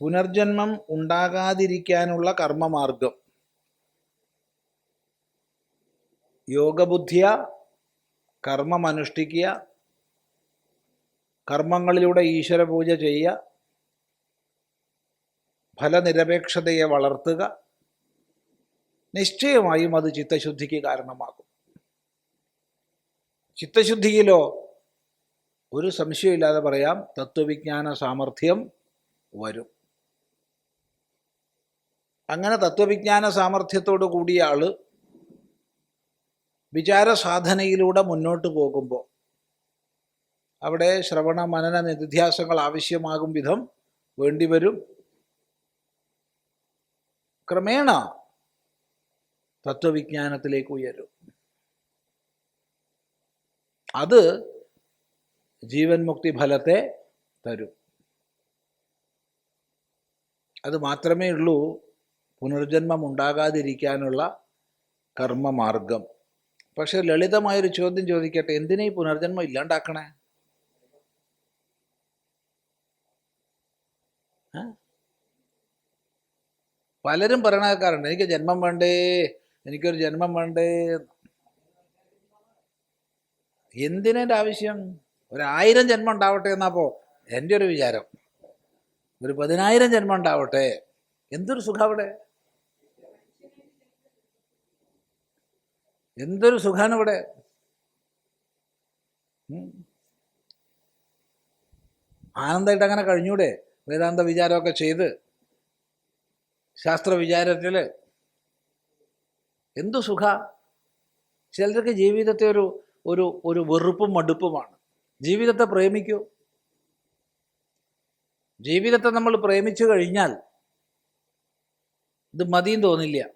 പുനർജന്മം ഉണ്ടാകാതിരിക്കാനുള്ള കർമ്മമാർഗം. യോഗബുദ്ധിയ കർമ്മമനുഷ്ഠിക്കുക കർമ്മങ്ങളിലൂടെ ഈശ്വരപൂജ ചെയ്യുക ഫലനിരപേക്ഷതയെ വളർത്തുക നിശ്ചയമായും അത് ചിത്തശുദ്ധിക്ക് കാരണമാകും. ചിത്തശുദ്ധിയിലോ ഒരു സംശയമില്ലാതെ പറയാം. തത്വവിജ്ഞാന സാമർഥ്യം വരും. അങ്ങനെ തത്വവിജ്ഞാന സാമർഥ്യത്തോടു കൂടിയ ആൾ വിചാരസാധനയിലൂടെ മുന്നോട്ട് പോകുമ്പോൾ അവിടെ ശ്രവണ മനന നിധ്യാസങ്ങൾ ആവശ്യമാകും വിധം വേണ്ടിവരും ക്രമേണ തത്വവിജ്ഞാനത്തിലേക്ക് ഉയരും. അത് ജീവൻ മുക്തി ഫലത്തെ തരും. അത് മാത്രമേ ഉള്ളൂ പുനർജന്മം ഉണ്ടാകാതിരിക്കാനുള്ള കർമ്മമാർഗം. പക്ഷെ ലളിതമായൊരു ചോദ്യം ചോദിക്കട്ടെ എന്തിനാ ഈ പുനർജന്മം ഇല്ലാണ്ടാക്കണേ? പലരും പറയണക്കാരുണ്ട് എനിക്ക് ജന്മം വേണ്ടേ എനിക്കൊരു ജന്മം വേണ്ടേ? എന്തിനതിന്റെ ആവശ്യം? ഒരായിരം ജന്മം ഉണ്ടാവട്ടെ എന്നാപ്പോ എന്റെ ഒരു വിചാരം. ഒരു പതിനായിരം ജന്മം ഉണ്ടാവട്ടെ. എന്തൊരു സുഖം അവിടെ? എന്തൊരു സുഖാണ് ഇവിടെ? ആനന്ദമായിട്ട് അങ്ങനെ കഴിഞ്ഞൂടെ? വേദാന്ത വിചാരമൊക്കെ ചെയ്ത്. ശാസ്ത്ര വിചാരത്തിൽ. എന്തു സുഖ? ചിലർക്ക് ജീവിതത്തെ ഒരു ഒരു ഒരു വെറുപ്പും മടുപ്പുമാണ്. ജീവിതത്തെ പ്രേമിക്കൂ. ജീവിതത്തെ നമ്മൾ പ്രേമിച്ചു കഴിഞ്ഞാൽ ഇത് മതിയും തോന്നില്ല.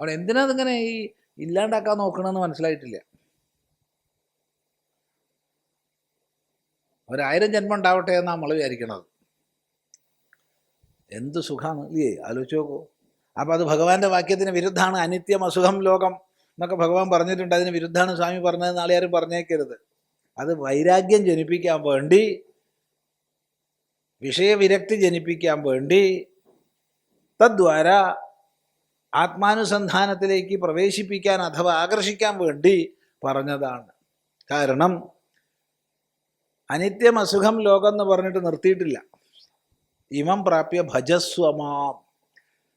അവിടെ എന്തിനാ ഇതിങ്ങനെ ഈ ഇല്ലാണ്ടാക്കാൻ നോക്കണമെന്ന് മനസ്സിലായിട്ടില്ല. ഒരായിരം ജന്മം ഉണ്ടാവട്ടെ എന്നാ നമ്മൾ വിചാരിക്കണത്. എന്ത് സുഖമാണ് ഇല്ലേ ആലോചിച്ച് നോക്കൂ. അപ്പം അത് ഭഗവാന്റെ വാക്യത്തിന് വിരുദ്ധമാണ്. അനിത്യം അസുഖം ലോകം. എന്നൊക്കെ ഭഗവാൻ പറഞ്ഞിട്ടുണ്ട്. അതിന് വിരുദ്ധമാണ് സ്വാമി പറഞ്ഞത്. നാളെ ആരും പറഞ്ഞേക്കരുത്. അത് വൈരാഗ്യം ജനിപ്പിക്കാൻ വേണ്ടി വിഷയവിരക്തി ജനിപ്പിക്കാൻ വേണ്ടി തദ്വാര ആത്മാനുസന്ധാനത്തിലേക്ക് പ്രവേശിപ്പിക്കാൻ അഥവാ ആകർഷിക്കാൻ വേണ്ടി പറഞ്ഞതാണ്. കാരണം അനിത്യം അസുഖം ലോകം എന്ന് പറഞ്ഞിട്ട് നിർത്തിയിട്ടില്ല. ഇമം പ്രാപ്യ ഭജസ്വമാം.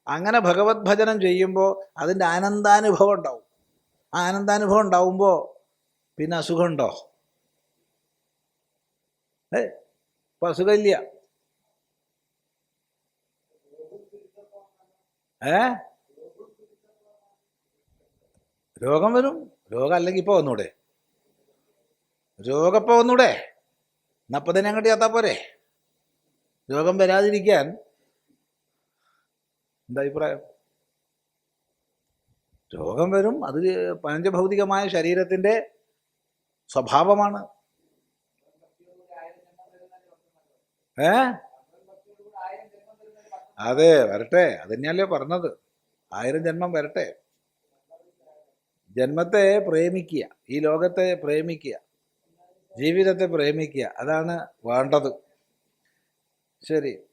അങ്ങനെ ഭഗവത് ഭജനം ചെയ്യുമ്പോൾ അതിന്റെ ആനന്ദാനുഭവം ഉണ്ടാവും. ആനന്ദാനുഭവം ഉണ്ടാവുമ്പോൾ പിന്നെ അസുഖമുണ്ടോ? ഏ? ഇപ്പം അസുഖമില്ല. ഏ? രോഗം വരും. രോഗം അല്ലെങ്കിൽ ഇപ്പോൾ വന്നൂടെ. രോഗം ഇപ്പോൾ വന്നൂടെ. നപ്പതിനെ അങ്ങോട്ട് ചേർത്താ പോരെ. രോഗം വരാതിരിക്കാൻ എന്താ അഭിപ്രായം? രോഗം വരും അത് പഞ്ചഭൗതികമായ ശരീരത്തിന്റെ സ്വഭാവമാണ്. ഏ? അതെ വരട്ടെ അത് തന്നെയല്ലേ പറഞ്ഞത്. ആയിരം ജന്മം വരട്ടെ. ജന്മത്തെ പ്രേമിക്കുക ഈ ലോകത്തെ പ്രേമിക്കുക ജീവിതത്തെ പ്രേമിക്കുക അതാണ് വേണ്ടത്. ശരി.